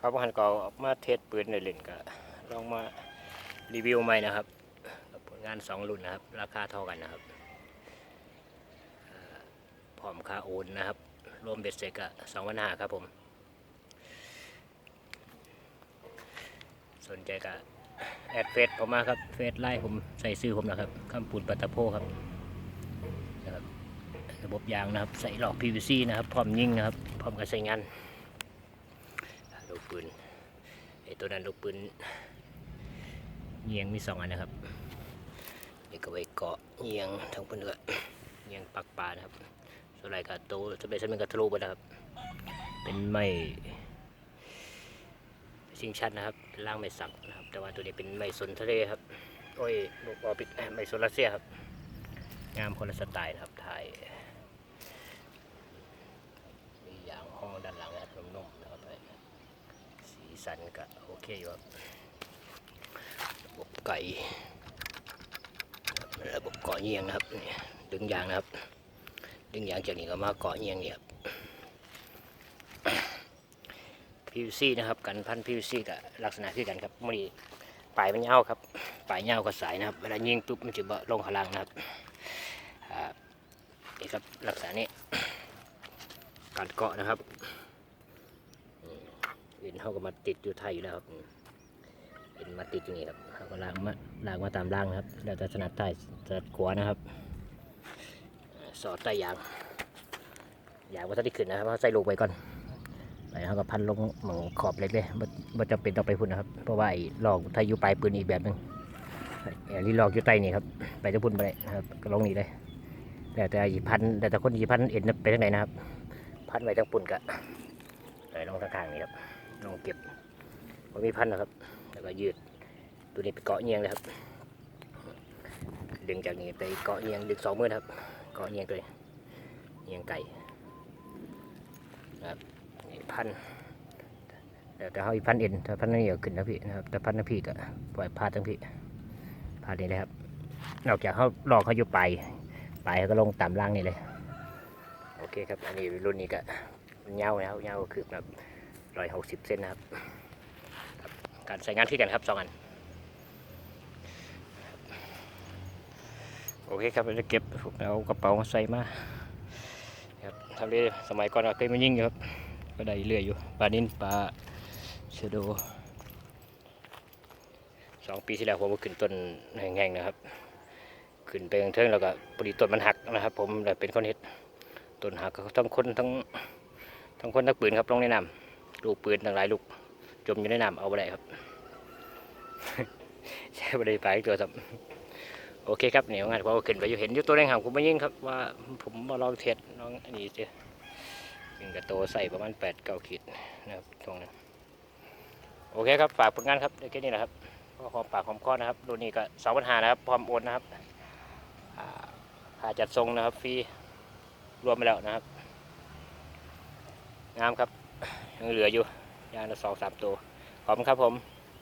ครับพันก็ออกมาเทสปืนในเล่นก็ลองมารีวิวใหม่นะครับกับผลงานสองรุ่นนะครับ ราคาเท่ากันนะครับพร้อมค่าโอนนะครับ รวมเบ็ดเสร็จก็สองพันห้าครับผม สนใจก็แอดเฟซผมมาครับเฟซไล่ผมใส่ซื้อผมนะครับคำปูนปัตตะโพครับนะครับ ระบบยางนะครับ ใส่หลอก PVC นะครับ พร้อมยิงนะครับ พร้อมกับใส่งาน ปืนไอตัวนั้นลูกปืนเยียงมีสองอันนะครับนี่ก็ไว้เกาะเยียงทั้งเพื่อนก็เยียงปักปลานะครับส่วนไรก็โตจะเป็นสมิงกระทะลุไปนะครับ เป็นไม้ชิงชันนะครับเป็นล่างไม้สักนะครับ แต่ว่าตัวนี้เป็นไม้สนทะเลครับโอ้ยลูกบอปิดไม้สนรัสเซียครับ งามคนละสไตล์นะครับถ่ายมีอย่างห้องด้านหลังนะครับนุ่มๆนะครับ สันก็โอเคอยู่ครับระบบไก่ระบบเกาะเงียงนะครับนี่ดึงยางนะครับ ดึงยางจากนี้ก็มาเกาะเงียงเนี่ยครับ PVC นะครับกันพัน PVC กับลักษณะคือกันครับมันปลายมันยาวครับปลายยาวกับสายนะครับเวลายิงปุ๊บมันจะบ่ลงข้างล่างนะครับอ่านี่ครับลักษณะนี้การเกาะนะครับ เอ็นเขาก็มาติดอยู่ไทยอยู่แล้วครับอืมเอ็นมาติดอยู่นี่ครับเขาก็ลากมาลากมาตามล่างนะครับแล้วแต่ถนัดไทยถนัดขวานะครับอ่าสอดใต้ยางยางว่าถ้าได้ขึ้นนะครับเขาใส่ลูกไปก่อนไปเขาก็พันลงหมองขอบเล็กเลยบ่บ่จำเป็นต้องไปพุ่นนะครับ เพราะว่าไอ้ลอกถ้าอยู่ปลายปืนอีกแบบหนึงไอ้ที่ลอกอยู่ใต้นี่ครับไปจะพุ่นไปเลยนะครับก็ลงนี่เลยแต่แต่อีพันแต่แต่คนอีพันเอ็นไปทางไหนนะครับ พันไว้ทั้งปุ่นกะเลยลงข้างๆนี่ครับ ลองเก็บพอมีพันนะครับ แล้วก็ยืดตัวนี้ไปเกาะเงียงเลยครับ ดึงจากนี้ไปเกาะเงียงดึงสองมือนะครับ เกาะเงียงตัวนี้เงียงไก่นะครับพันแต่แต่เขาอีพันเอ็นถ้าพันนี่ก็ขึ้นนะพี่นะครับ แต่พันนะพี่ก็ปล่อยพาดทั้งพี่พาดนี่เลยครับ นอกจากเขาลอกเขาอยู่ปลายปลายเขาก็ลงตามล่างนี่เลย โอเคครับ อันนี้รุ่นนี้ก็มันยาวนะครับยาคือแบบ ร้อยหกสิบเซนนะครับ การใส่งานที่กันครับสองอัน โอเคครับเราจะเก็บเอากระเป๋ามาใส่มาครับทำได้สมัยก่อนเราเคยมายิ่งครับ ก็ได้เรื่อยอยู่ปลานินปลาเชโดสองปีที่แล้วผมก็ขึ้นต้นแห้งๆนะครับ ขึ้นไปเทิงๆแล้วก็ปรีต้นมันหักนะครับ ผมเลยเป็นคนเห็ดต้นหักก็ทั้งคนทั้งทั้งคนทั้งปืนครับลงในน้ำ ลูกปืนทั้งหลายลูก จมอยู่ในน้ำเอาไปได้ครับ ใช่ไปได้ไปตัวครับโอเคครับเหนี่ยงานผมก็ขึ้นไปอยู่เห็นอยู่ตัวแรงหางผมไมายิงครับว่าผมมาลองเทสน้องอันนี้เจ้ยิงกระโตใส่ประมาณแปดเก้าขีดนะครับตรงนั้นโอเคครับฝากผลงานครับแค่นี้นะครับก็หอมปากหอมคอนะครับรุ่นนี้ก็สองปัญหานะครับพร้อมโอนนะครับอ่าค่าจัดทรงนะครับฟรีรวมไปแล้วนะครับงามครับ ยังเหลืออยู่ยางละสองสามตัว ขอบคุณครับผม